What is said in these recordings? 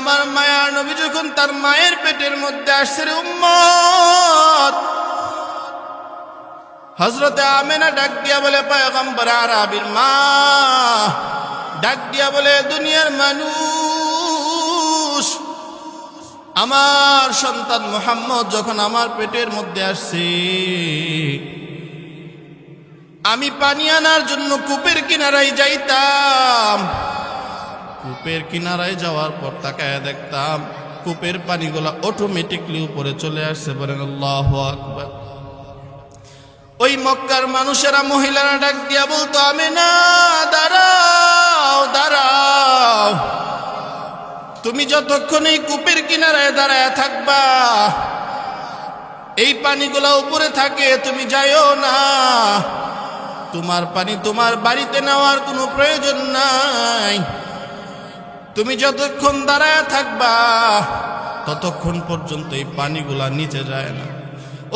আমার মায়া নবী যখন তার মায়ের পেটের মধ্যে আসছে রে উম্মত হজরতে আমেনা ডাক দিয়া বলে, পয়গম্বর আরবির মা। ডাক দিয়া বলে, দুনিয়ার মানুষ, আমার সন্তান মোহাম্মদ যখন আমার পেটের মধ্যে আসছে, আমি পানি আনার জন্য কূপের কিনারায় যাইতাম। কূপের কিনারায় যাওয়ার পর তাকায় দেখতাম, কূপের পানিগুলা অটোমেটিকলি উপরে চলে আসছে বলেন আল্লাহ আকবার। ওই মক্কার মানুষেরা মহিলারা ডাক দিয়া বলতো আমি না দাঁড়াও দাঁড়াও। তুমি যতক্ষণ এই কূপের কিনারায় দাঁড়ায় থাকবা, এই পানিগুলা উপরে থাকে, তুমি যাইও না। তোমার পানি তোমার বাড়িতে নেওয়ার কোনো প্রয়োজন নাই। তুমি যতক্ষণ দাঁড়ায় থাকবা, ততক্ষণ পর্যন্ত এই পানিগুলা নিচে যায় না।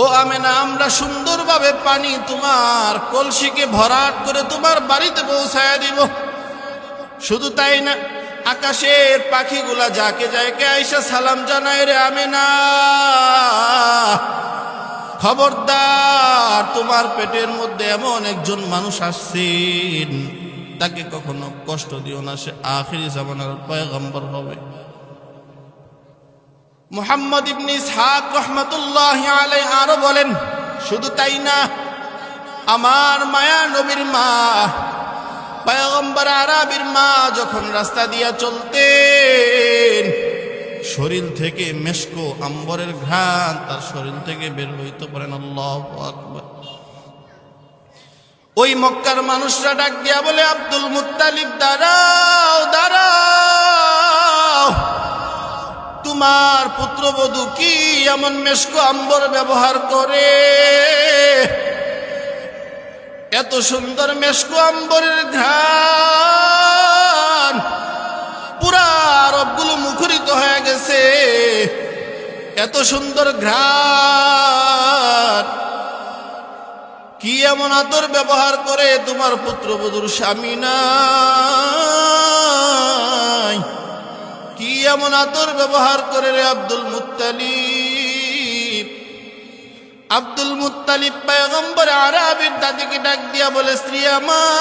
ও আমেনা, আমরা সুন্দরভাবে পানি তোমার কলসিকে ভরাট করে তোমার বাড়িতে পৌঁছায় দিব। শুধু তাই না, আকাশের পাখিগুলা যাকে যাকে আইসা সালাম জানায় রে আমেনা। খবরদার, তোমার পেটের মধ্যে এমন একজন মানুষ আসছেন। তাকে কখনো কষ্ট দিও না, সে আখিরি জামানার পয়গম্বর হবে। মুহাম্মদ ইবনে ইসহাক রহমতুল্লাহ আলাই আরও বলেন, শুধু তাই না, আমার মায়া নবীর মা, পয়গম্বর আরাবির মা যখন রাস্তা দিয়া চলতেন, শরীর থেকে মেশকো আম্বরের ঘ্রাণ তার শরীর থেকে বের হইতে পারেন। আল্লাহ আকবার। ওই মক্কার মানুষরা ডাক দিয়া বলে, আব্দুল মুত্তালিব, দাঁড়াও দাঁড়াও। তোমার পুত্রবধূ কি এমন মেশকো আম্বর ব্যবহার করে? এত সুন্দর মেশকো আম্বরের ঘ্রাণ। পুরা রবগুলো মুখরিত হয়ে গেছে। এত সুন্দর ঘ্রাণ। কি এমন আতর ব্যবহার করে তোমার পুত্রবধূর স্বামী নাই? কি এমন আতর ব্যবহার করে রে আব্দুল মুত্তালিব? আব্দুল মুত্তালিব পয়গম্বর আরবির দাদিকে ডাক দিয়া বলে, স্ত্রী আমার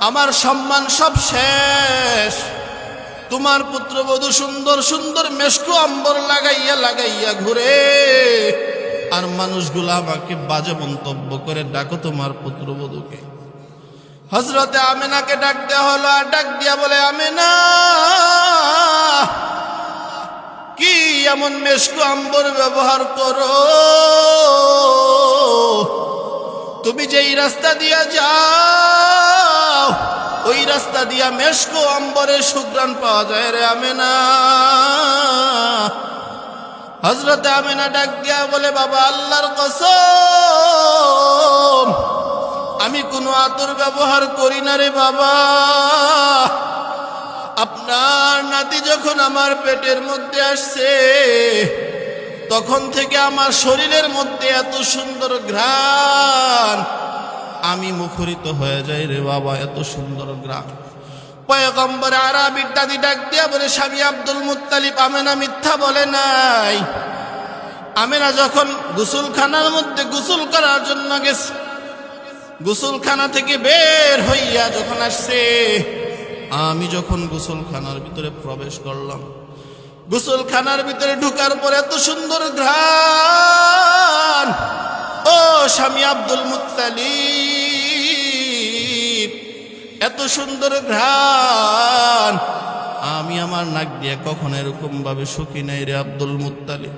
আমার সম্মান সব শেষ। তোমার পুত্রবধূ সুন্দর সুন্দর মেসকু আম্বর লাগাইয়া লাগাইয়া ঘুরে আর মানুষগুলো আমাকে বাজে মন্তব্য করে ডাকো তোমার পুত্রবধূকে। হজরতে আমেনাকে ডাক দেওয়া হলো, আর ডাক দিয়া বলে, আমেনা, কি এমন মেসকু আম্বর ব্যবহার করো? তুমি যেই রাস্তা দিয়া যাও, ওই রাস্তা দিয়া মেসকো আম্বরের সুগ্রাণ পাওয়া যায় রে আমেনা। হজরতে আমেনা ডাক দিয়া বলে, বাবা, আল্লাহর কসম, আমি কোনো আতর ব্যবহার করি না রে বাবা। আপনার নাতি যখন আমার পেটের মধ্যে আসছে, তখন থেকে আমার শরীরের মধ্যে এত সুন্দর ঘ্রাণ। আমি মুখরিত হয়ে যাই রে বাবা, এত সুন্দর ঘ্রাণ। পয়গম্বর আরবির দাদি ডাক দিয়া বলে, স্বামী আব্দুল মুত্তালিব, আমেনা মিথ্যা বলে নাই। আমেনা যখন গুসুলখানার মধ্যে গুসুল করার জন্য গেছে, গুসলখানা থেকে বের হইয়া যখন আসছে, আমি যখন গুসলখানার ভিতরে প্রবেশ করলাম, গুসলখানার ভিতরে ঢুকার পর এত সুন্দর ঘ্রাণ। ও স্বামী আব্দুল মুত্তালিব! এত সুন্দর ঘ্রাণ। আমি আমার নাক দিয়ে কখন এরকম ভাবে সুখী নাই রে আব্দুল মুত্তালিব।